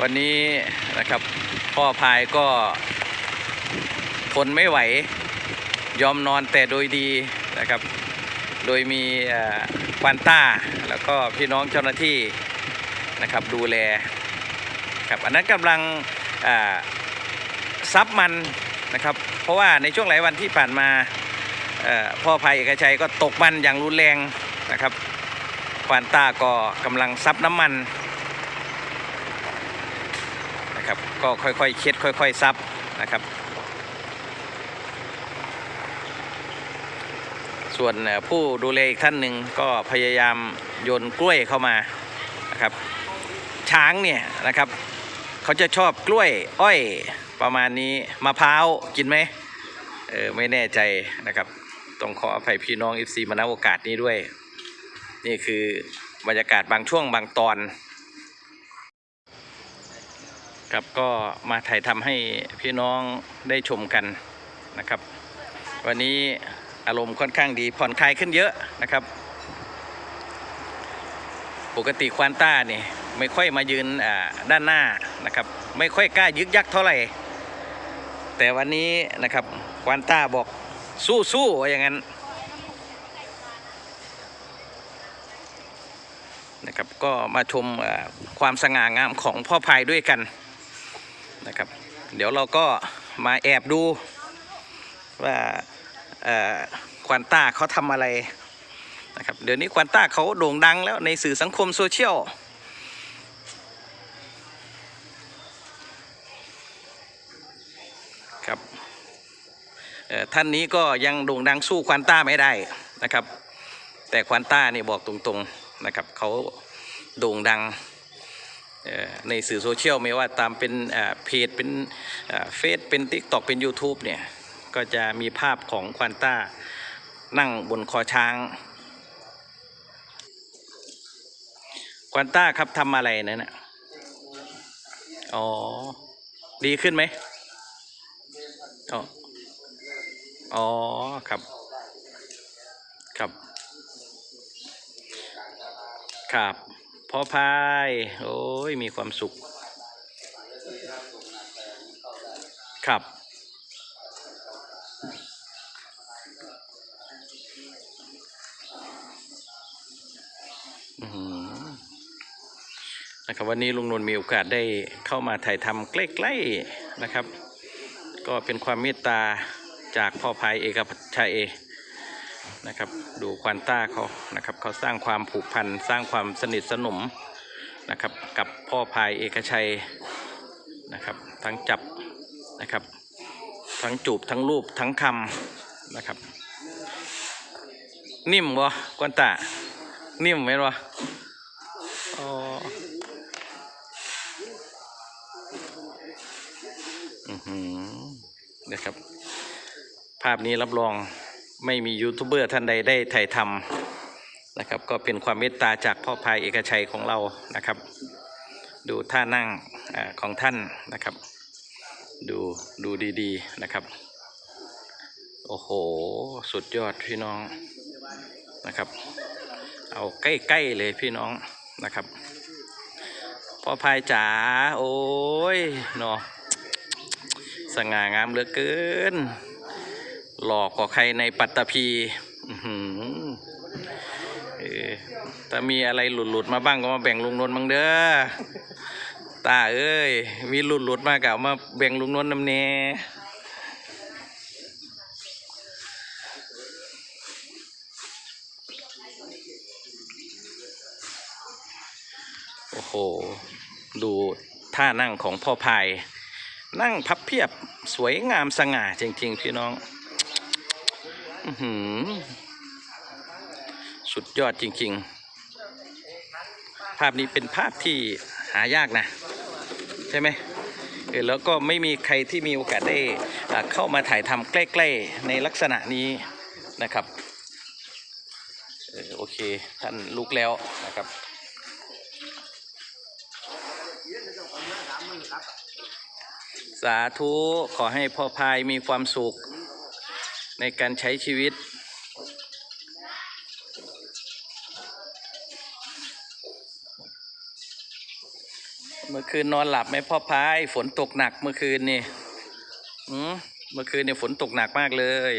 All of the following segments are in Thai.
วันนี้นะครับพ่อพายก็ทนไม่ไหวยอมนอนแต่โดยดีนะครับ โดยมีควานต้าแล้วก็พี่น้องเจ้าหน้าที่นะครับดูแลครับอันนั้นกำลังซับมันนะครับ เพราะว่าในช่วงหลายวันที่ผ่านมาพ่อพายเอกชัยก็ตกมันอย่างรุนแรงนะครับควานต้าก็กำลังซับน้ำมัน นะครับ ก็ค่อยๆเช็ดค่อยๆซับนะครับ ส่วนผู้ดูแลอีกท่านหนึ่งก็พยายามโยนกล้วยเข้ามานะครับ ช้างเนี่ยนะครับเขาจะชอบกล้วยอ้อยประมาณนี้มะพร้าวกินไหมเออไม่แน่ใจนะครับ ต้องขออภัยพี่น้อง FC มาณโอกาสนี้ด้วย นี่คือบรรยากาศบางช่วงบางตอน ครับก็มาถ่ายทำให้พี่น้องได้ชมกันนะครับ วันนี้อารมณ์ค่อนข้างดีผ่อนคลายขึ้นเยอะนะครับ ปกติควานต้านี่ไม่ค่อยมายืนด้านหน้านะครับ ไม่ค่อยกล้ายึกยักเท่าไหร่ แต่วันนี้นะครับควานต้าบอกสู้สู้อย่างนั้นนะครับก็มาชมความสง่างามของพ่อพายด้วยกัน นะครับ เดี๋ยวเราก็มาแอบดูว่าควานต้าเขาทำอะไรนะครับเดี๋ยวนี้ควานต้าเขาโด่งดังแล้วในสื่อสังคมโซเชียลครับท่านนี้ก็ยังโด่งดังสู้ควานต้าไม่ได้นะครับ แต่ควานต้านี่บอกตรงๆนะครับเขาโด่งดัง ในสื่อโซเชียลไม่ว่าตามเป็นเพจเป็นเฟซเป็นทิกตอกเป็น YouTube เนี่ย ก็จะมีภาพของควานต้านั่งบนคอช้าง ควานต้าครับทำอะไรนั่นน่ะอ๋อ ดีขึ้นไหมอ๋ออ๋อครับ ครับ ครับ พ่อพาย โอ้ย มีความสุข ครับ นะครับวันนี้ลุงนนท์มีโอกาสได้เข้ามาถ่ายทำใกล้ๆนะครับ ก็เป็นความเมตตาจากพ่อพายเอกพชัย นะครับ ดูควานต้าเขานะครับเขาสร้างความผูกพันสร้างความสนิทสนมนะครับ กับพ่อพายเอกชัยนะครับ ทั้งจับนะครับ ทั้งจูบทั้งรูปทั้งคำนะครับ นิ่มวะกวนตานิ่มไหมวะอ๋ออือหือนะครับ ภาพนี้รับรอง ไม่มียูทูบเบอร์ท่านใดได้ถ่ายทำนะครับ ก็เป็นความเมตตาจากพ่อพายเอกชัยของเรานะครับ ดูท่านั่งอของท่านนะครับ ดูดูดีๆนะครับ โอ้โห สุดยอดพี่น้องนะครับ เอาใกล้ๆเลยพี่น้องนะครับพ่อพายจ๋าโอ้ยเนาะสง่างามเหลือเกิน หลอกกว่าใครในปัตตภีเออถ้ามีอะไรหลุดๆมาบ้างก็มาแบ่งลุงนนท์บ้างเด้อตาเอ้ย มีหลุดๆมาก็เอามาแบ่งลุงนนท์นำเน่โอ้โห ดูท่านั่งของพ่อพาย นั่งพับเพียบสวยงามสง่าจริง ๆ พี่น้อง สุดยอดจริง ๆ ภาพนี้เป็นภาพที่หายากนะ ใช่ไหมเออแล้วก็ไม่มีใครที่มีโอกาสได้เข้ามาถ่ายทำใกล้ ๆ ในลักษณะนี้นะครับเออโอเค ท่านลุกแล้วนะครับสาธุ ขอให้พ่อพายมีความสุข ในการใช้ชีวิต เมื่อคืนนอนหลับไหมพ่อพาย ฝนตกหนักเมื่อคืนนี่อืมเมื่อคืนเนี่ยฝนตกหนักมากเลย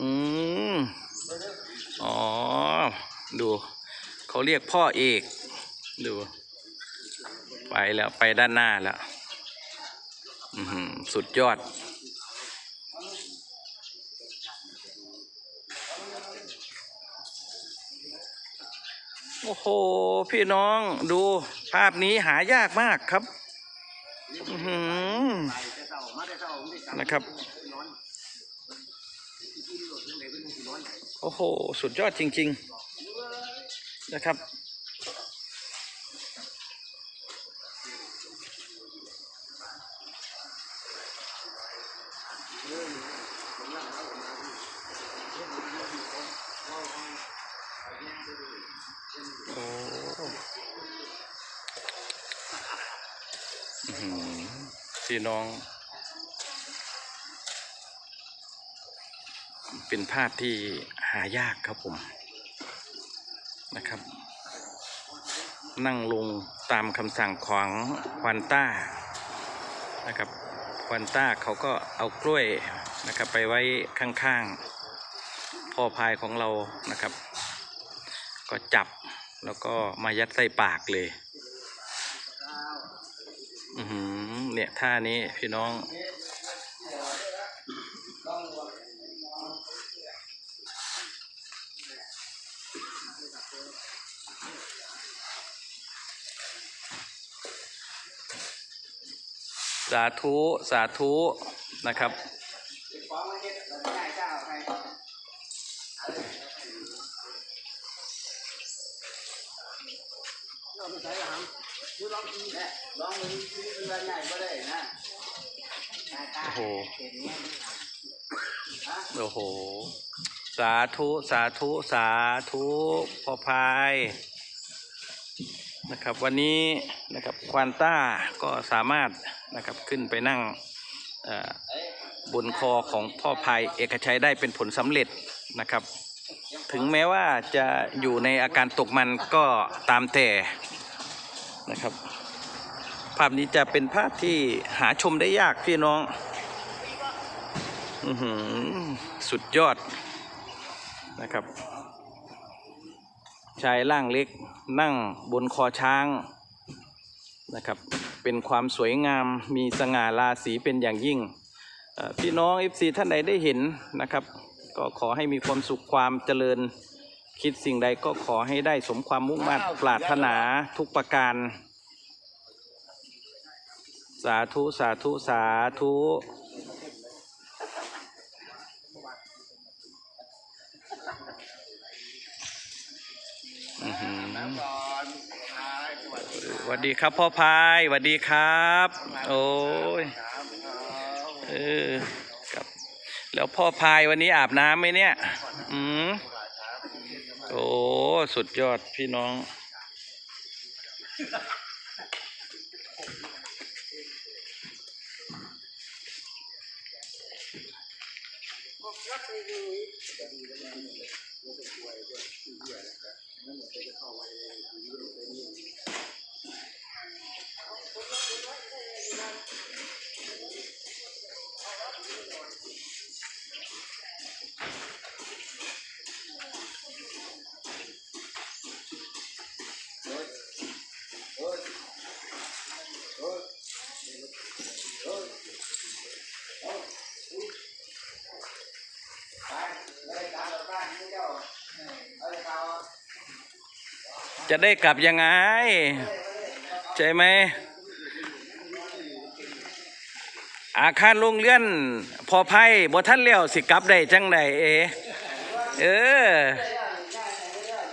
อืม อ๋อ ดู เขาเรียกพ่อเอก ดู ไปแล้ว ไปด้านหน้าแล้วอือหือสุดยอด โอ้โห พี่น้องดูภาพนี้หายากมากครับนะครับ โอ้โห สุดยอดจริง ๆ นะครับ พี่น้อง เป็นภาพที่หายากครับผมนะครับ นั่งลงตามคำสั่งของควานต้านะครับควานต้าเขาก็เอากล้วยนะครับไปไว้ข้างๆพ่อพายของเรานะครับ ก็จับแล้วก็มายัดใส่ปากเลย อือหือ เนี่ยท่านี้พี่น้อง สาธุ สาธุนะครับ ลองมือเป็นใหญ่ก็ได้นะโอ้โหโอ้โห สาธุสาธุสาธุพ่อพายนะครับวันนี้นะครับควานต้าก็สามารถนะครับขึ้นไปนั่งบนคอของพ่อพายเอกชัยได้เป็นผลสำเร็จนะครับ ถึงแม้ว่าจะอยู่ในอาการตกมันก็ตามแต่นะครับ ภาพนี้จะเป็นภาพที่หาชมได้ยากพี่น้องอือหือสุดยอดนะครับชายร่างเล็กนั่งบนคอช้างนะครับ เป็นความสวยงามมีสง่าราศีเป็นอย่างยิ่ง พี่น้อง FC ท่านใดได้เห็นนะครับ ก็ขอให้มีความสุขความเจริญ คิดสิ่งใดก็ขอให้ได้สมความมุ่งมั่นปรารถนาทุกประการ สาธุ สาธุ สาธุสวัสดีครับพ่อพายสวัสดีครับ โอ้ยเออครับ แล้วพ่อพายวันนี้อาบน้ำไหมเนี่ย อืมโอ้ สุดยอดพี่น้อง จะได้กลับยังไง ใช่ไหม อาคารโรงเรียนพอไพ่บ่ท่านเลี้ยวสิกลับได้จังไดเอ เออ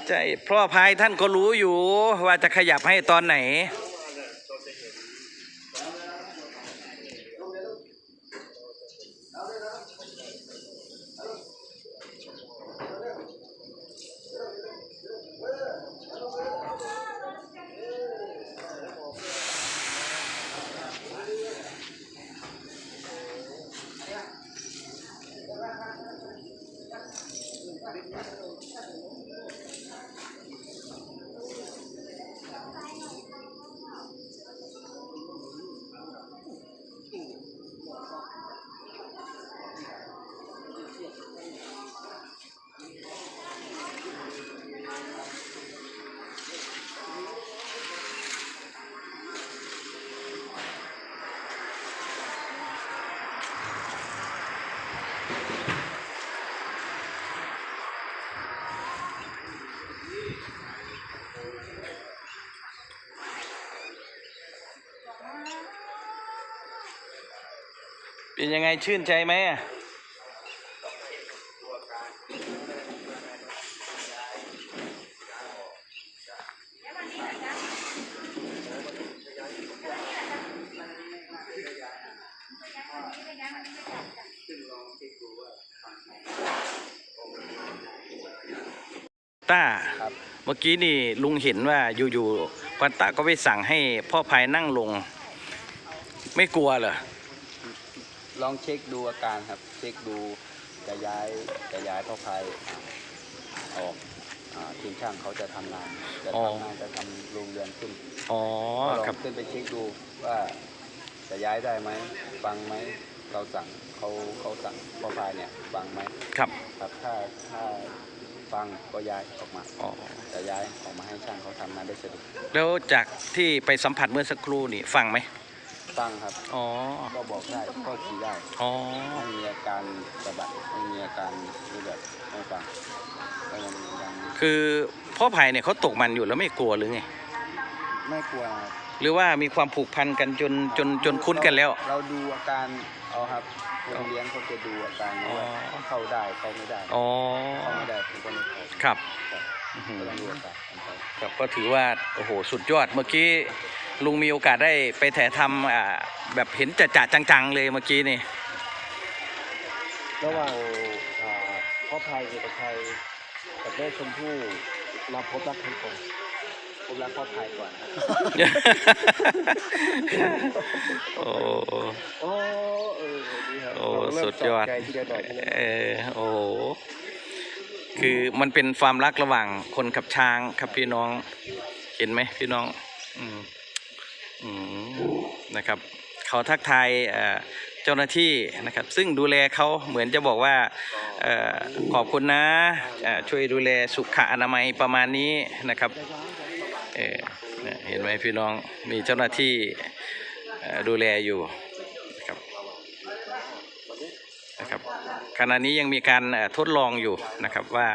ใช่พ่อพายท่านก็รู้อยู่ว่าจะขยับให้ตอนไหน เป็นยังไงชื่นใจไหมอะต้าเมื่อกี้นี่ลุงเห็นว่าอยู่ๆควันตาก็ไปสั่งให้พ่อพายนั่งลง ไม่กลัวเหรอ ลองเช็คดูอาการครับ เช็คดูจะย้ายจะย้ายพ่อพายอ่าออกอ่าทีมช่างเขาจะทำงาน จะอ๋อ ทำงานจะทำโรงเรือนขึ้นอ๋อก็ลองครับขึ้นไปเช็คดูว่าจะย้ายได้ไหมฟังไหมเราสั่งเขาเขาสั่งพ่อพายเนี่ยฟังไหมครับครับถ้าถ้าฟังก็ย้ายออกมาอ๋อจะย้ายออกมาให้ช่างเขาทำงานได้สะดวก แล้วจากที่ไปสัมผัสเมื่อสักครู่นี่ฟังไหม ฟังครับ อ๋อ ก็บอกได้ก็ขี่ได้อ๋อ ไม่มีอาการสะบัดไม่มีอาการที่แบบไม่ฟังก็ยังยังคือพ่อพายเนี่ยเขาตกมันอยู่แล้วไม่กลัวหรือไง ไม่กลัวหรือว่ามีความผูกพันกันจนจนจนคุ้นกันแล้ว เราดูอาการเอาครับคนเลี้ยงเขาจะดูอาการว่าอ๋อเข้าได้เข้าไม่ได้อ๋อ เข้าไม่ได้ผมก็ไม่เข้าครับ ครับอื้อหือก็ต้องดูอาการของเขา ครับก็ถือว่า โอ้โห สุดยอดเมื่อกี้ ลุงมีโอกาสได้ไปถ่ายทำอ่าแบบเห็นจะจะจังๆเลยเมื่อกี้นี่ ระหว่างอ่าพ่อพายเอกชัยกับแม่ชมพู่เราพบรักกันก่อนพบรักพ่อพายก่อนครับโอ้ โอ้เออดีครับโอ้เราเริ่มสุดยอดใจทีละดอกทีละดอกเออโอ้โหคือมันเป็นความรักระหว่างคนกับช้างครับพี่น้อง เห็นไหมพี่น้อง อืมอืม นะครับเขาทักทายเจ้าหน้าที่นะครับ ซึ่งดูแลเขาเหมือนจะบอกว่าขอบคุณนะช่วยดูแลสุขอนามัยประมาณนี้นะครับเเห็นไหมพี่น้องมีเจ้าหน้าที่ดูแลอยู่นะครับนะครับขณะนี้ยังมีการทดลองอยู่นะครับว่า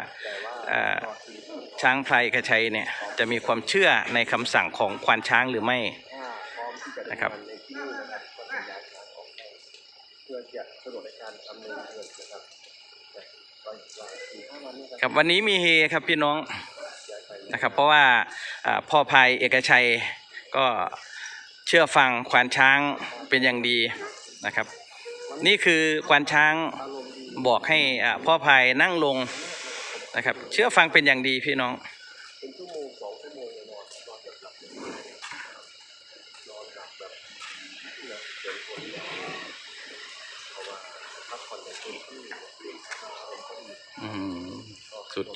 ช้างพลายกระชัยเนี่ยจะมีความเชื่อในคำสั่งของควานช้างหรือไม่นะครับก็จะย้ายช้างออกให้เพื่อจะสะดวกในการดำเนินเรื่องนะครับแต่ก็อีกวันสี่ห้าวันนี้ ครับวันนี้มีเฮครับพี่น้องนะครับ เพราะว่าพ่อพายเอกชัยก็เชื่อฟังควานช้างเป็นอย่างดีนะครับ นี่คือควานช้างบอกให้อ่าพ่อพายนั่งลงนะครับ เชื่อฟังเป็นอย่างดีพี่น้อง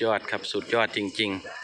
ยอดครับสุดยอดจริง ๆ